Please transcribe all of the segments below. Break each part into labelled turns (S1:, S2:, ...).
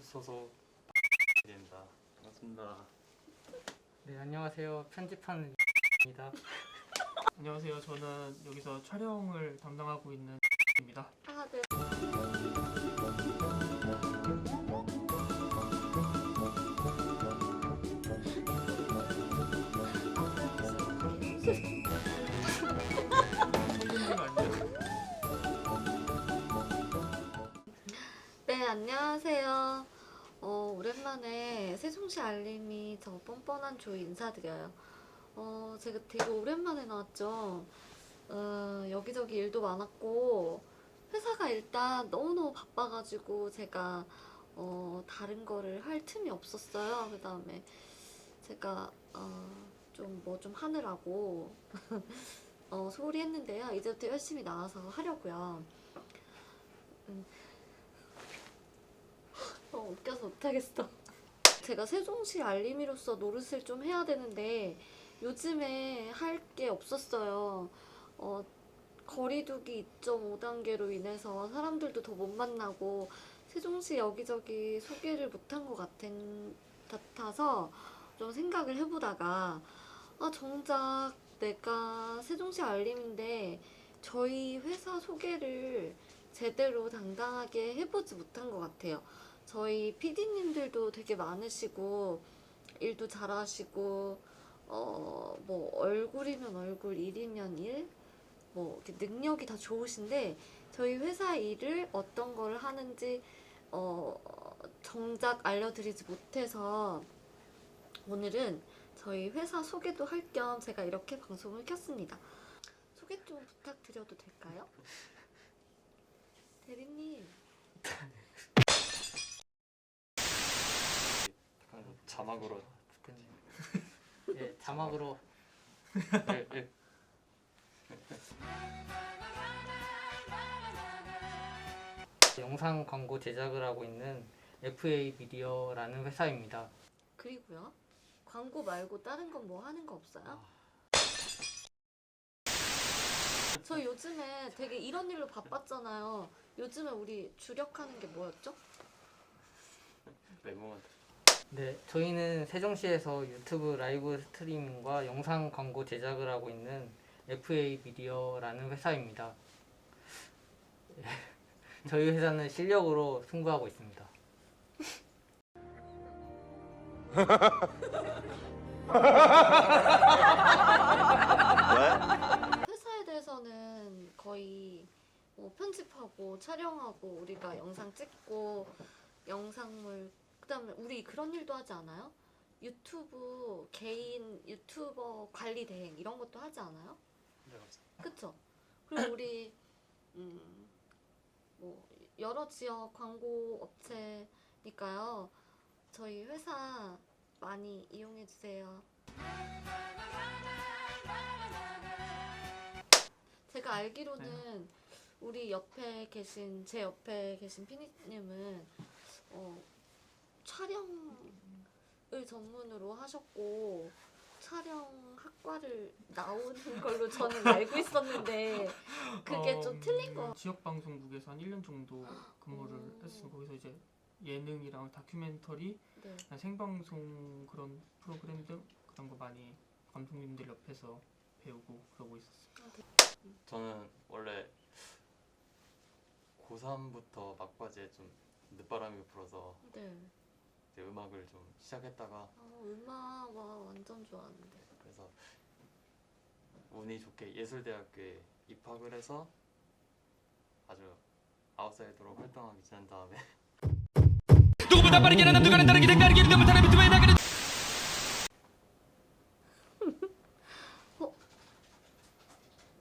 S1: 소속 입니다. 반갑습니다.
S2: 네 안녕하세요 편집하는 입니다.
S3: 안녕하세요. 저는 여기서 촬영을 담당하고 있는 입니다.
S4: 아, 네. 안녕하세요. 어, 오랜만에 세종시 알림이 저 뻔뻔한 조 인사드려요. 어, 제가 되게 오랜만에 나왔죠. 어, 여기저기 일도 많았고, 회사가 일단 너무너무 바빠가지고 제가 어, 다른 거를 할 틈이 없었어요. 그 다음에 제가 어, 좀뭐좀 하느라고 어, 소홀히 했는데요. 이제부터 열심히 나와서 하려고요. 음. 어, 웃겨서 못하겠어. 제가 세종시 알림이로서 노릇을 좀 해야 되는데 요즘에 할 게 없었어요. 어, 거리두기 2.5단계로 인해서 사람들도 더 못 만나고 세종시 여기저기 소개를 못한 것 같은, 같아서 좀 생각을 해보다가 아 정작 내가 세종시 알림인데 저희 회사 소개를 제대로 당당하게 해보지 못한 것 같아요. 저희 PD님들도 되게 많으시고 일도 잘하시고 어 뭐 얼굴이면 얼굴 일이면 일 뭐 능력이 다 좋으신데 저희 회사 일을 어떤 걸 하는지 어 정작 알려드리지 못해서 오늘은 저희 회사 소개도 할 겸 제가 이렇게 방송을 켰습니다. 소개 좀 부탁드려도 될까요? 대리님.
S1: 자막으로
S2: 네 자막으로
S1: 네, 네.
S2: 영상 광고 제작을 하고 있는 FA 미디어라는 회사입니다.
S4: 그리고요. 광고 말고 다른 건 뭐 하는 거 없어요? 저 요즘에 되게 이런 일로 바빴잖아요. 요즘에 우리 주력하는 게 뭐였죠?
S1: 메모만
S2: 네 저희는 세종시에서 유튜브 라이브 스트리밍과 영상 광고 제작을 하고 있는 FA 미디어라는 회사입니다. 예, 저희 회사는 실력으로 승부하고 있습니다.
S4: 회사에 대해서는 거의 뭐 편집하고 촬영하고 우리가 영상 찍고 영상물 그다음에 우리 그런 일도 하지 않아요? 유튜브 개인 유튜버 관리 대행 이런 것도 하지 않아요?
S1: 네, 맞습니다.
S4: 그쵸? 그리고 우리 음, 뭐 여러 지역 광고 업체니까요. 저희 회사 많이 이용해 주세요. 제가 알기로는 우리 옆에 계신 제 옆에 계신 피디님은 어, 촬영을 전문으로 하셨고 촬영 학과를 나오는 걸로 저는 알고 있었는데 그게
S3: 어,
S4: 좀 틀린 거.
S3: 지역 방송국에서 한 1년 정도 근무를
S4: 오.
S3: 했어요. 거기서 이제 예능이랑 다큐멘터리,
S4: 네.
S3: 생방송 그런 프로그램 등 그런 거 많이 감독님들 옆에서 배우고 그러고 있었어요.
S1: 저는 원래 고3부터 막바지에 좀 늦바람이 불어서
S4: 네.
S1: 이제 음악을 좀 시작했다가
S4: 아, 음악 와 완전 좋아하는데.
S1: 그래서 운이 좋게 예술대학교에 입학을 해서 아주 아웃사이더로 활동하기 지난 다음에
S5: 누구보다 빠르게 나는 누가는 다르게 생각하기 이르다 못하는 비트에 나가는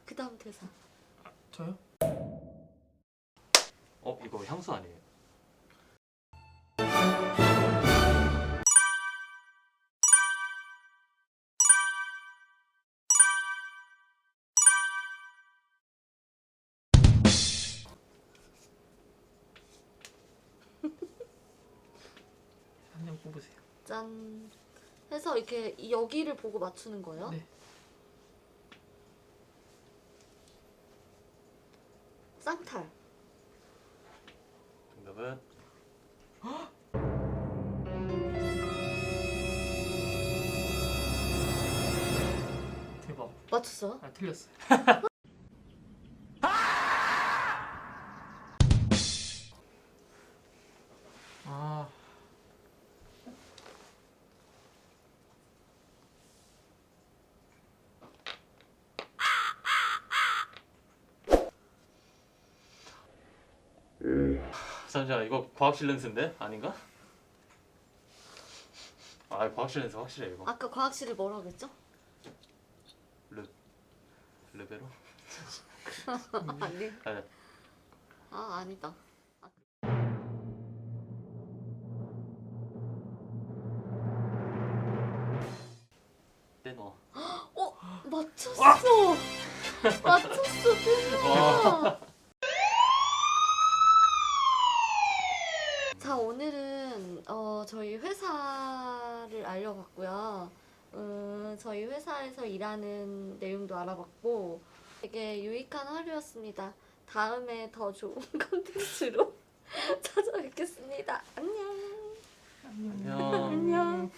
S4: 그 다음 대사.
S3: 저요?
S1: 어 이거 향수 아니에요?
S3: 뽑으세요.
S4: 짠 해서 이렇게 여기를 보고 맞추는 거예요?
S3: 네.
S4: 쌍탈
S1: 정답은 대박.
S4: 맞췄어요?
S3: 아 틀렸어요.
S1: 잠시만 이거 과학실 렌스인데 아닌가? 아 과학실 렌스 확실해 이거.
S4: 아까 과학실을 뭐라고 했죠?
S1: 레베로?
S4: 아니.
S1: 아니.
S4: 아 아니다.
S1: 떼놓아.
S4: 어 맞췄어. 맞췄어 태민 자 오늘은 어, 저희 회사를 알려봤고요. 음, 저희 회사에서 일하는 내용도 알아봤고 되게 유익한 하루였습니다. 다음에 더 좋은 컨텐츠로 찾아뵙겠습니다. 안녕. 안녕. 안녕.